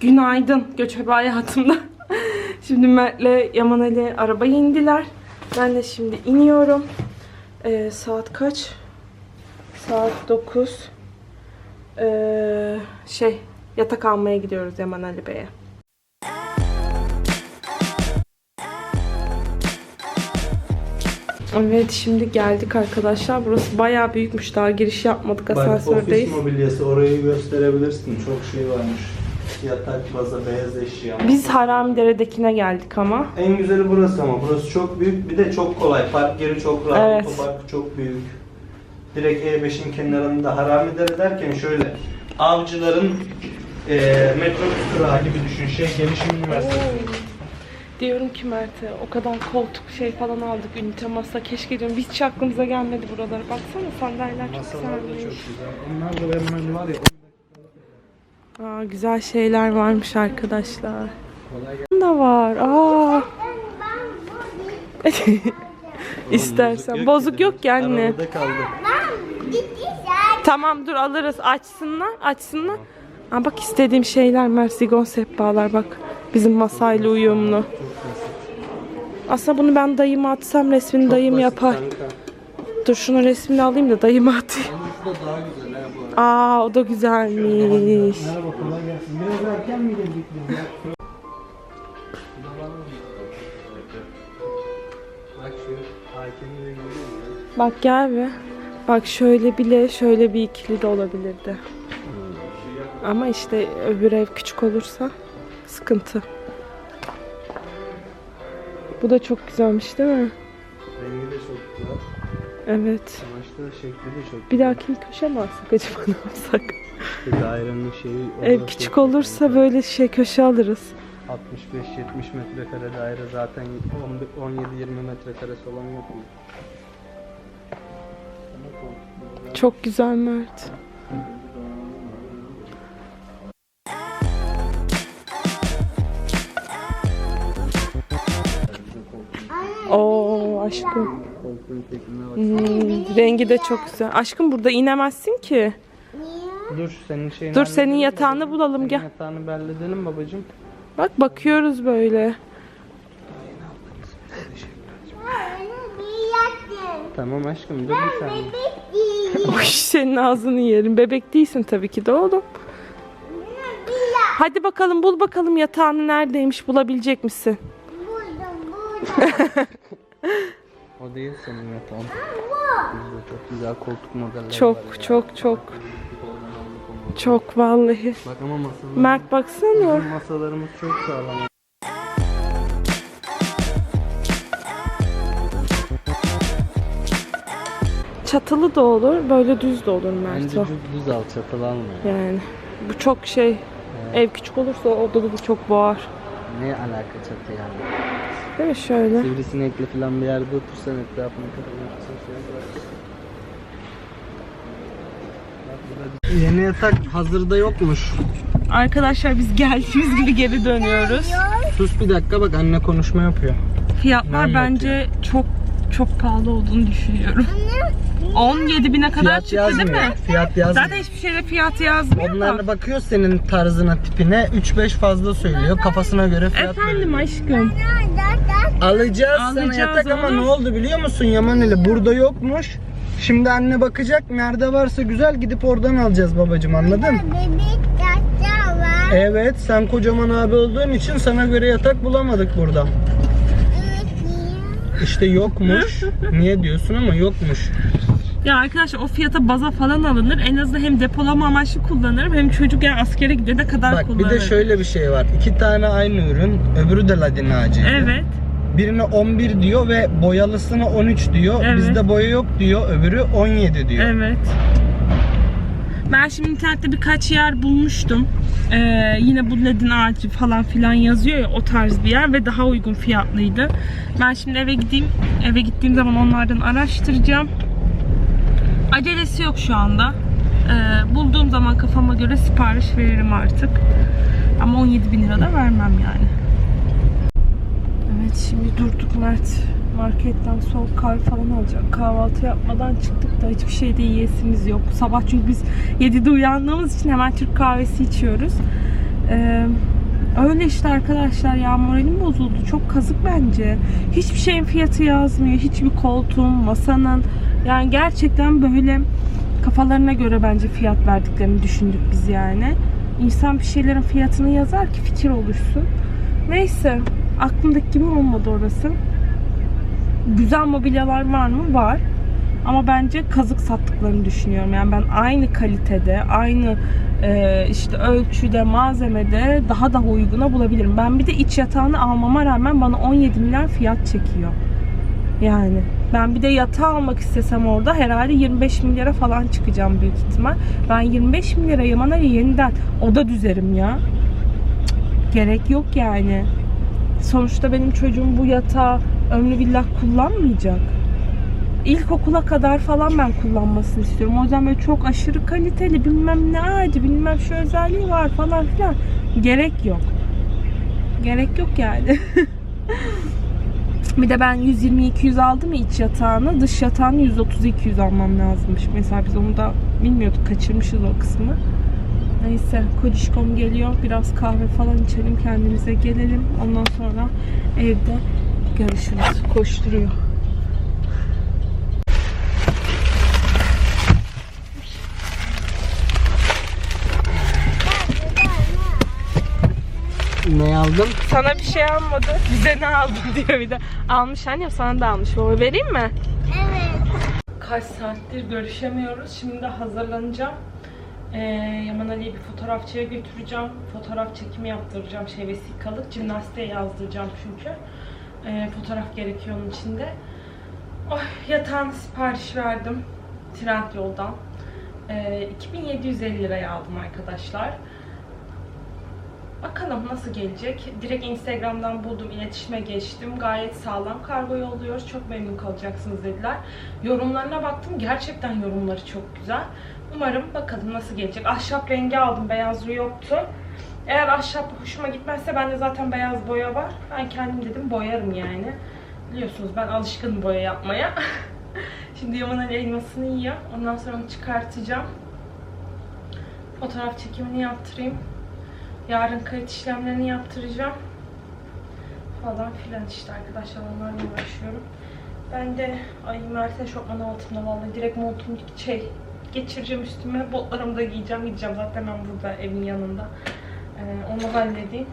Günaydın göçebe hayatımda. şimdi Mert'le Yaman Ali arabaya indiler. Ben de şimdi iniyorum. Ee, saat kaç? Saat 9. Ee, şey yatak almaya gidiyoruz Yaman Ali Bey'e. Evet şimdi geldik arkadaşlar. Burası bayağı büyükmüş. Daha giriş yapmadık Bak asansördeyiz. ofis mobilyası orayı gösterebilirsin. Çok şey varmış. Yatak, baza, beyaz eşya. Biz Haramidere'dekine geldik ama. En güzeli burası ama burası çok büyük bir de çok kolay. Park yeri çok rahat. Evet. Otopark çok büyük. Direkt E5'in kenarında Haramidere derken şöyle avcıların eee metrobüs durağı gibi düşün. Şey gelişim üniversitesi. Diyorum ki Mert'e o kadar koltuk şey falan aldık ünite masa keşke diyorum biz hiç aklımıza gelmedi buralara baksana sandalyeler çok Masalar da çok güzel. Onlar da benim hani var ya Aa, güzel şeyler varmış arkadaşlar. da var. Aa. İstersen. Bozuk yok ki anne. Tamam dur alırız. Açsınlar. Açsınlar. Aa, bak istediğim şeyler Mersigon sehpalar bak. Bizim masayla uyumlu. Aslında bunu ben dayıma atsam resmini dayım Basit yapar. kanka. Dur şunu resmini alayım da dayıma atayım. Daha güzel. Aa o da güzelmiş. Merhaba kolay gelsin. Biraz erken mi geldik? Bak gel bir. Bak şöyle bile şöyle bir ikili de olabilirdi. Ama işte öbür ev küçük olursa sıkıntı. Bu da çok güzelmiş değil mi? Rengi de çok güzel. Evet. Amaçta şekli de çok Bir dahakini köşe mi alsak acaba ne yapsak? Dairenin şeyi... Ev odası- küçük olursa böyle şey köşe alırız. 65-70 metrekare daire zaten 17-20 metrekaresi olan yok mu? Çok güzel Mert. Oo aşkım. Koltuğun şekline bak. Hmm, rengi de çok güzel. Aşkım burada inemezsin ki. Dur senin şeyini Dur senin halledelim yatağını babacığım. bulalım, Senin gel. yatağını belledelim babacım. Bak bakıyoruz böyle. Tamam aşkım dur bir saniye. Oy senin ağzını yerim. Bebek değilsin tabii ki de oğlum. Hadi bakalım bul bakalım yatağını neredeymiş bulabilecek misin? O değil senin yatağın. Bizde çok güzel koltuk modeller var Çok ya. çok çok çok vallahi. Bak ama masalar, Mert baksana. bizim masalarımız çok sağlam. Çatılı da olur, böyle düz de olur Mert Bence düz, düz al çatal alma. ya. Yani bu çok şey. Ev küçük olursa odada da çok boğar. Ne alaka çatı yani? Değil mi şöyle? Sivrisinekli falan bir yerde otursan etrafına kapatırsan Yeni yatak hazırda yokmuş. Arkadaşlar biz geldiğimiz gibi geri dönüyoruz. Sus bir dakika bak anne konuşma yapıyor. Fiyatlar Ne bence çok çok pahalı olduğunu düşünüyorum. 17 bine kadar Fiyat çıktı yazmıyor. değil mi? Fiyat yazmıyor. Zaten hiçbir şeyde fiyat yazmıyor Onlar da. da bakıyor senin tarzına, tipine 3-5 fazla söylüyor. Kafasına göre fiyat Efendim veriyor. aşkım. Alacağız, sana Alacağız yatak ama ne oldu biliyor musun Yamaneli? Burada yokmuş. Şimdi anne bakacak. Nerede varsa güzel gidip oradan alacağız babacığım anladın? Evet sen kocaman abi olduğun için sana göre yatak bulamadık burada. İşte yokmuş. Niye diyorsun ama yokmuş. Ya arkadaşlar o fiyata baza falan alınır. En azından hem depolama amaçlı kullanırım hem çocuk yani askere gidene kadar Bak kullanırım. bir de şöyle bir şey var. İki tane aynı ürün. Öbürü de ladin ağacı. Evet. Birine 11 diyor ve boyalısına 13 diyor. Evet. Bizde boya yok diyor. Öbürü 17 diyor. Evet. Ben şimdi internette birkaç yer bulmuştum. Ee, yine bu ledin ağacı falan filan yazıyor ya o tarz bir yer ve daha uygun fiyatlıydı. Ben şimdi eve gideyim. Eve gittiğim zaman onlardan araştıracağım. Acelesi yok şu anda. Ee, bulduğum zaman kafama göre sipariş veririm artık. Ama 17 bin lira da vermem yani. Evet şimdi durduk Mert. Marketten soğuk kahve falan alacak. Kahvaltı yapmadan çıktık da hiçbir şey de yiyesimiz yok. Sabah çünkü biz 7'de uyandığımız için hemen Türk kahvesi içiyoruz. Ee, öyle işte arkadaşlar ya moralim bozuldu. Çok kazık bence. Hiçbir şeyin fiyatı yazmıyor. Hiçbir koltuğun, masanın. Yani gerçekten böyle kafalarına göre bence fiyat verdiklerini düşündük biz yani. İnsan bir şeylerin fiyatını yazar ki fikir oluşsun. Neyse aklımdaki gibi olmadı orası. Güzel mobilyalar var mı? Var. Ama bence kazık sattıklarını düşünüyorum. Yani ben aynı kalitede, aynı e, işte ölçüde, malzemede daha daha uyguna bulabilirim. Ben bir de iç yatağını almama rağmen bana 17 milyar fiyat çekiyor. Yani ben bir de yatağı almak istesem orada herhalde 25 milyara falan çıkacağım büyük ihtimal. Ben 25 milyara Yaman'a yeniden oda düzerim ya. Cık, Gerek yok yani. Sonuçta benim çocuğum bu yatağı ömrü billah kullanmayacak. İlkokula kadar falan ben kullanmasını istiyorum. O yüzden böyle çok aşırı kaliteli bilmem ne ağacı bilmem şu özelliği var falan filan. Gerek yok. Gerek yok yani. Bir de ben 120-200 aldım ya iç yatağını. Dış yatağını 130-200 almam lazımmış. Mesela biz onu da bilmiyorduk. Kaçırmışız o kısmı. Neyse kocişkom geliyor. Biraz kahve falan içelim. Kendimize gelelim. Ondan sonra evde görüşürüz. Koşturuyor. Ne aldım? Sana bir şey almadı. Bize ne aldın diyor bir de. Almış annem sana da almış. Baba vereyim mi? Evet. Kaç saattir görüşemiyoruz. Şimdi de hazırlanacağım. Ee, Yaman Ali'yi bir fotoğrafçıya götüreceğim. Fotoğraf çekimi yaptıracağım. Şey vesikalık. Jimnastiğe yazdıracağım çünkü. Ee, fotoğraf gerekiyor onun içinde. Oh, yatağını sipariş verdim. Trend yoldan. Ee, 2750 liraya aldım arkadaşlar. Bakalım nasıl gelecek. Direkt Instagram'dan buldum, iletişime geçtim. Gayet sağlam kargo yolluyoruz. Çok memnun kalacaksınız dediler. Yorumlarına baktım. Gerçekten yorumları çok güzel. Umarım bakalım nasıl gelecek. Ahşap rengi aldım. Beyazlı yoktu. Eğer ahşap hoşuma gitmezse bende zaten beyaz boya var. Ben kendim dedim boyarım yani. Biliyorsunuz ben alışkınım boya yapmaya. Şimdi Yaman Ali elmasını yiyor. Ondan sonra onu çıkartacağım. Fotoğraf çekimini yaptırayım. Yarın kayıt işlemlerini yaptıracağım. Falan filan işte arkadaşlar onlarla uğraşıyorum. Ben de ay Mert eşofman altımda vallahi direkt montumu şey geçireceğim üstüme. Botlarımı da giyeceğim gideceğim zaten ben burada evin yanında. Ee, onu halledeyim.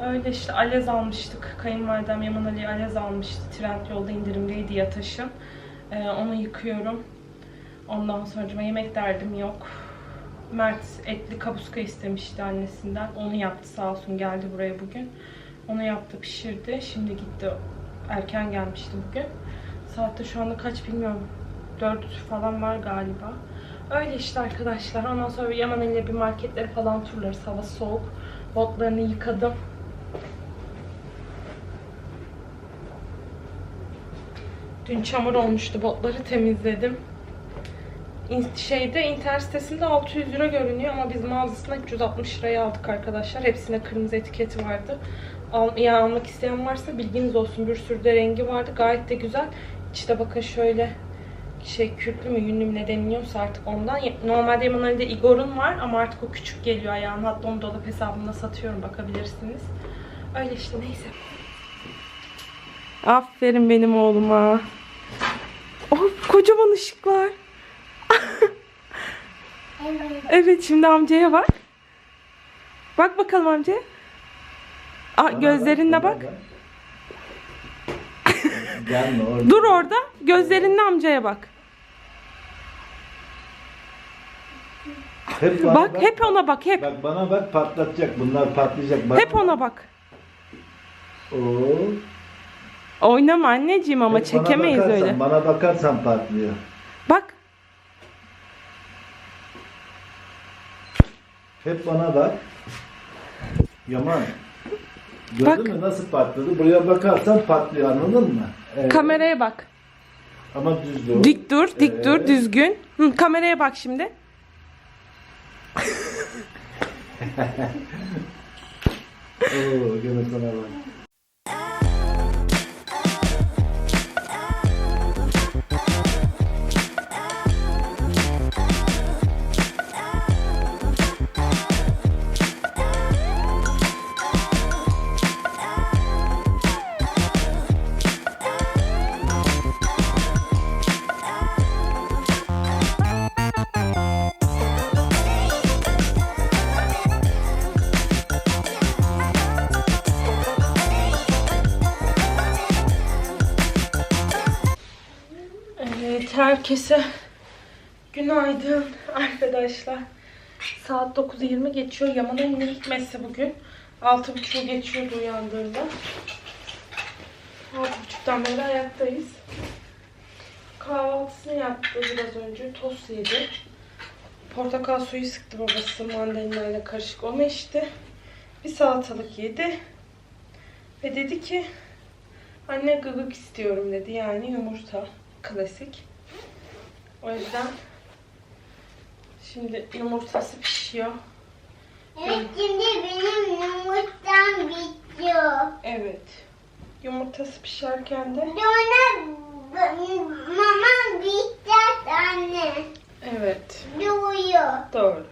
Öyle işte alez almıştık. Kayınvalidem Yaman Ali alez almıştı. Trend yolda indirimdeydi yataşım. Ee, onu yıkıyorum. Ondan sonra yemek derdim yok. Mert etli kapuska istemişti annesinden. Onu yaptı sağ olsun geldi buraya bugün. Onu yaptı pişirdi. Şimdi gitti. Erken gelmişti bugün. Saatte şu anda kaç bilmiyorum. 4 falan var galiba. Öyle işte arkadaşlar. Ondan sonra Yaman ile bir marketlere falan turlarız. Hava soğuk. Botlarını yıkadım. Dün çamur olmuştu. Botları temizledim. Şeyde internet sitesinde 600 lira görünüyor ama biz mağazasına 360 liraya aldık arkadaşlar. Hepsinde kırmızı etiketi vardı. Al, ya almak isteyen varsa bilginiz olsun. Bir sürü de rengi vardı. Gayet de güzel. İşte bakın şöyle şey kürklü mü yünlü mü ne deniliyorsa artık ondan. Normalde Yaman Ali'de Igor'un var ama artık o küçük geliyor ayağına. Hatta onu dolap hesabımda satıyorum bakabilirsiniz. Öyle işte neyse. Aferin benim oğluma. Oh kocaman ışıklar. Evet. Evet şimdi amcaya bak. Bak bakalım amcaya. Aa, gözlerinle bak. Gelme orada. Dur orada. Gözlerinle amcaya bak. Hep bana Bak hep ona bak hep. Bak bana bak patlatacak. Bunlar patlayacak. Bak. Hep ona bak. Oo. Oynama anneciğim ama Hep bana çekemeyiz bakarsan, öyle. Bana bakarsan patlıyor. Bak. Hep bana bak. Yaman. Gördün Bak. mü nasıl patladı? Buraya bakarsan patlıyor anladın mı? Evet. Kameraya bak. Ama düz dur. Dik dur, dik dur, Evet. düzgün. Hı, kameraya bak şimdi. Oo, gene sana bak. Herkese günaydın arkadaşlar. Saat 9.20 geçiyor. Yaman'ın hikmetse bugün. 6.30 geçiyordu uyandığında. 6.30'dan beri ayaktayız. Kahvaltısını yaptı biraz önce. Tost yedi. Portakal suyu sıktı babası mandalinayla karışık. Onu içti. Bir salatalık yedi. Ve dedi ki anne gıgık istiyorum dedi. Yani yumurta. Klasik. O yüzden şimdi yumurtası pişiyor. Evet, şimdi benim yumurtam bitiyor. Evet. Yumurtası pişerken de Sonra mama bitecek anne. evet Doğuyor. doğru.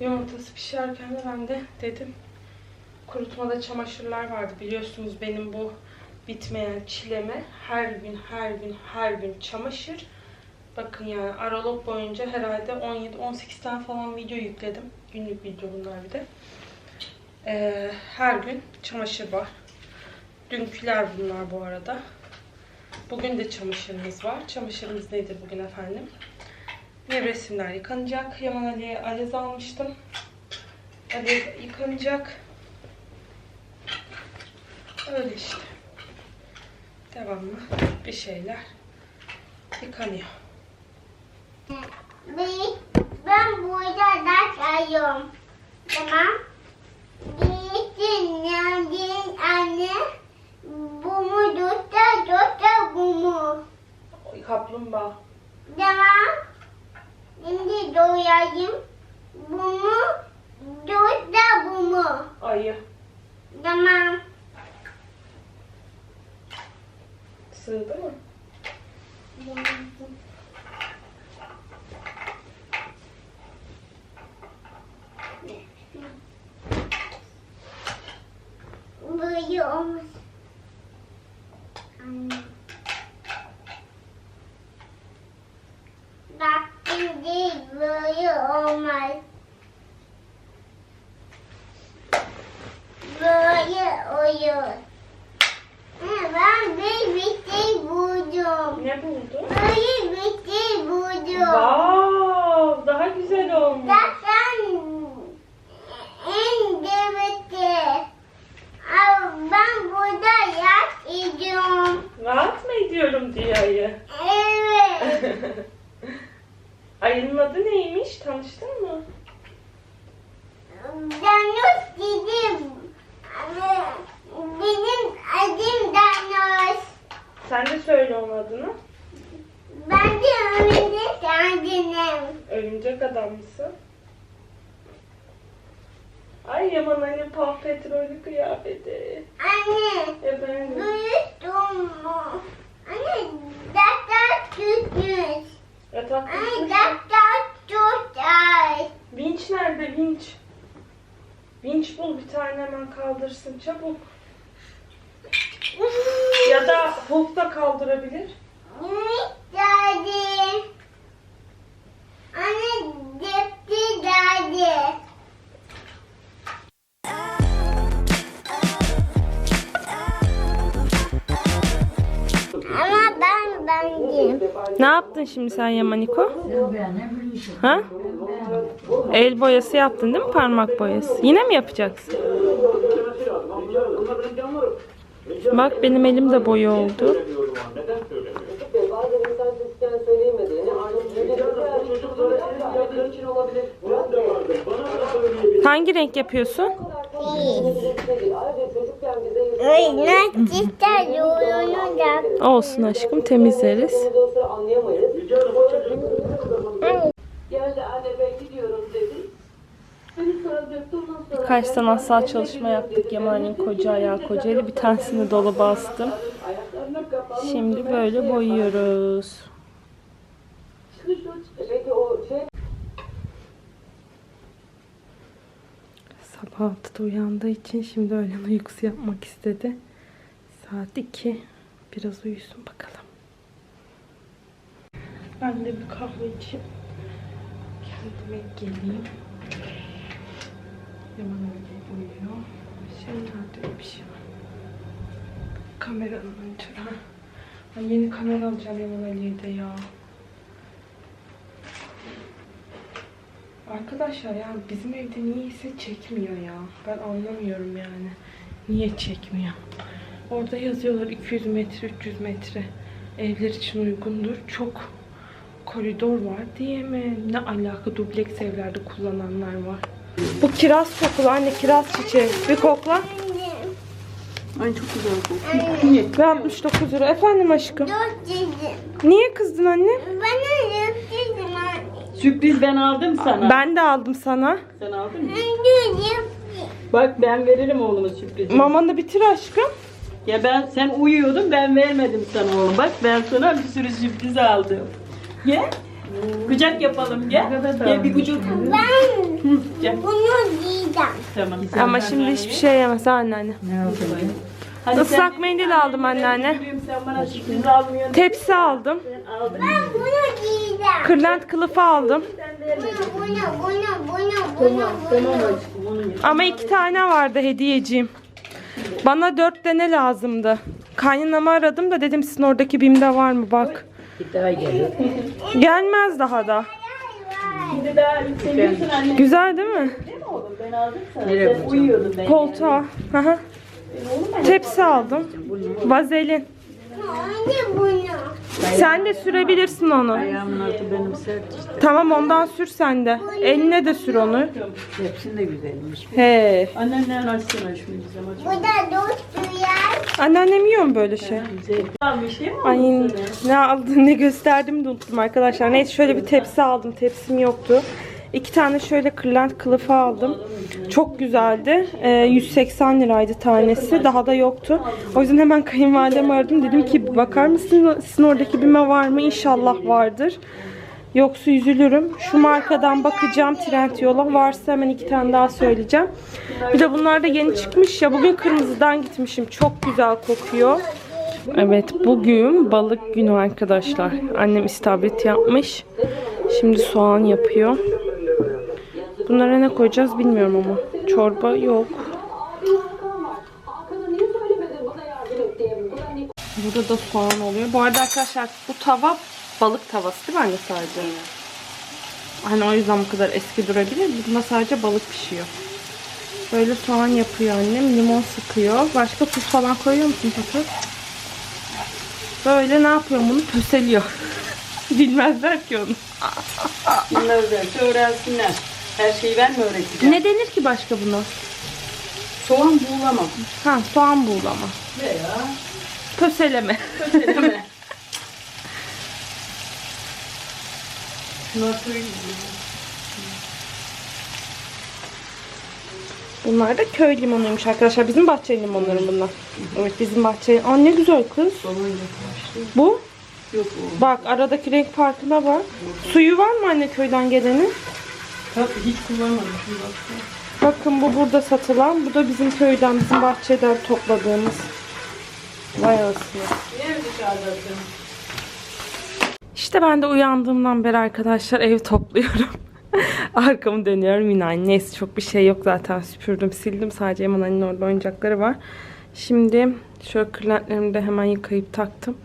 Yumurtası pişerken de ben de dedim kurutmada çamaşırlar vardı biliyorsunuz benim bu bitmeyen çileme her gün her gün her gün çamaşır. Bakın yani Aralık boyunca herhalde 17-18 tane falan video yükledim. Günlük video bunlar bir de. Ee, her gün çamaşır var. Dünküler bunlar bu arada. Bugün de çamaşırımız var. Çamaşırımız nedir bugün efendim? Nevresimler yıkanacak. Yaman Ali'ye alez almıştım. Alez yıkanacak. Öyle işte. Devamlı bir şeyler yıkanıyor. Ben, ben burada ders alıyorum. Tamam. Birisi neredeyim anne? Bu mu dutta dutta bu mu? Kaplumbağa. Tamam. Şimdi doyayım. Bu mu? Dutta bu mu? Ayı. Tamam. Sığdı mı? Böyle olmaz. Anne. Şimdi böyle olmaz. Böyle oluyor. Ben bir şey buldum. Ne buldu? Böyle bir şey buldum. Wow, daha güzel olmuş. Zaten en devleti. Ben burada yat ediyorum. Rahat mı ediyorum ayı. Evet. Ayının adı neymiş? Tanıştın mı? Danos dedim. Benim adım Danos. Sen de söyle onun adını. Ben de önünde kendinim. Örümcek adam mısın? Ay Yaman Ali Paw Petrol'ü kıyafeti. Anne, Efendim. büyüttüm mü? Anne, data tutmuş. Yatak tutar. Vinç nerede vinç? Vinç bul bir tane hemen kaldırsın çabuk. Ya da Hulk da kaldırabilir. Yaptın şimdi sen Yamaniko? Ha? El boyası yaptın değil mi parmak boyası? Yine mi yapacaksın? Bak benim elim de boya oldu. Hangi renk yapıyorsun? Olsun aşkım temizleriz. yaşadığımız o sıra anlayamayız. Geldi anne ben gidiyorum dedi. Beni sonra döktü ondan sonra. Birkaç sanatsal çalışma yaptık Yaman'ın koca ayağı kocayla. Bir tanesini dolaba astım. Şimdi böyle boyuyoruz. Sabah 6'da uyandığı için şimdi öğlen uykusu yapmak istedi. Saat 2. Biraz uyusun bakalım. Ben de bir kahve içeyim. Kendime geleyim. Yaman erkek uyuyor. Şentörde bir şey var. Kameranın ötürü. Ben yeni kamera alacağım Yaman Ali'ye de ya. Arkadaşlar ya bizim evde niyeyse çekmiyor ya. Ben anlamıyorum yani. Niye çekmiyor? Orada yazıyorlar 200 metre, 300 metre evler için uygundur. Çok koridor var diye mi? Ne alaka dubleks evlerde kullananlar var. Bu kiraz kokulu anne kiraz çiçeği. Bir kokla. Anne. Ay çok güzel kokuyor. Ve 69 lira. Efendim aşkım. Dört dedim. Niye kızdın anne? Bana dört dedim anne. Sürpriz ben aldım sana. Ben de aldım sana. Sen aldın mı? Ben dedim. Bak ben veririm oğluma sürprizi. Mamanı bitir aşkım. Ya ben sen uyuyordun ben vermedim sana oğlum. Bak ben sana bir sürü sürpriz aldım. Gel. Kucak yapalım gel. Gel bir kucak. Ben Gel. bunu giyeceğim. Tamam. Ama şimdi hiçbir şey yemez anneanne. Hadi Islak mendil aldım anneanne. Yürüyeyim, Sen bana sürpriz almıyorsun. Tepsi aldım. Ben aldım. Ben bunu giyeceğim. Kırlent kılıfı aldım. Bunu, bunu, bunu, bunu, bunu, Tamam bunu. Ama iki tane vardı hediyeciğim. Bana dört tane lazımdı. Kaynanamı aradım da dedim sizin oradaki BİM'de var mı bak. Bir daha geliyor. Gelmez daha da. Şimdi daha seviyorsun anne. Güzel değil mi? Değil mi oğlum? Ben aldım sana. Sen uyuyordun ben. Koltuğa. Hı hı. Tepsi aldım. Vazelin. Anne bunu. Sen de sürebilirsin onu. Ayağımın altı benim sert işte. Tamam ondan sür sen de. Eline de sür onu. Hepsinin de güzelmiş. He. Annenden açsana şunu bize maç. Bu da dört duyar. Anneannem yiyor mu böyle şey? Güzel. Mi? Ay sana? ne aldım ne gösterdim de unuttum arkadaşlar. Neyse şöyle bir tepsi aldım. Tepsim yoktu. İki tane şöyle kırlent kılıfı aldım. Çok güzeldi. Ee, 180 liraydı tanesi. Daha da yoktu. O yüzden hemen kayınvalidemi aradım. Dedim ki bakar mısın sizin oradaki bime var mı? İnşallah vardır. Yoksa üzülürüm. Şu markadan bakacağım trend yola. Varsa hemen iki tane daha söyleyeceğim. Bir de bunlar da yeni çıkmış ya. Bugün kırmızıdan gitmişim. Çok güzel kokuyor. Evet bugün balık günü arkadaşlar. Annem istavrit yapmış. Şimdi soğan yapıyor. Bunlara ne koyacağız bilmiyorum ama. Çorba yok. Burada da soğan oluyor. Bu arada arkadaşlar bu tava balık tavası değil mi anne sadece? Hani o yüzden bu kadar eski durabilir. Bunda sadece balık pişiyor. Böyle soğan yapıyor annem. Limon sıkıyor. Başka tuz falan koyuyor musun peki? Böyle ne yapıyorum bunu? Pöseliyor. Bilmezler ki onu. Bunlar da öğrensinler. Her şeyi ben mi öğreteceğim? Ne denir ki başka buna? Soğan buğulamam. Ha soğan buğulama. Veya Pöseleme. köteleme. Şuna koyayım. Bunlar da köy limonuymuş arkadaşlar. Bizim bahçe limonları bunlar. Evet bizim bahçe. Aa ne güzel kız. Bu. Yok o. Bak aradaki renk farkına bak. Suyu var mı anne köyden gelenin? Hiç kullanmadım. Şimdi bak. Bakın bu burada satılan. Bu da bizim köyden, bizim bahçeden topladığımız. Vay anasını. Niye dışarıdasın? İşte ben de uyandığımdan beri arkadaşlar ev topluyorum. Arkamı dönüyorum yine aynı. Neyse çok bir şey yok zaten süpürdüm sildim. Sadece Yaman annenin orada oyuncakları var. Şimdi şöyle kırlentlerimi de hemen yıkayıp taktım.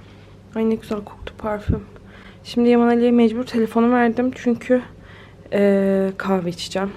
Ay ne güzel koktu parfüm. Şimdi Yaman Ali'ye mecbur telefonu verdim çünkü eee, kahve içeceğim.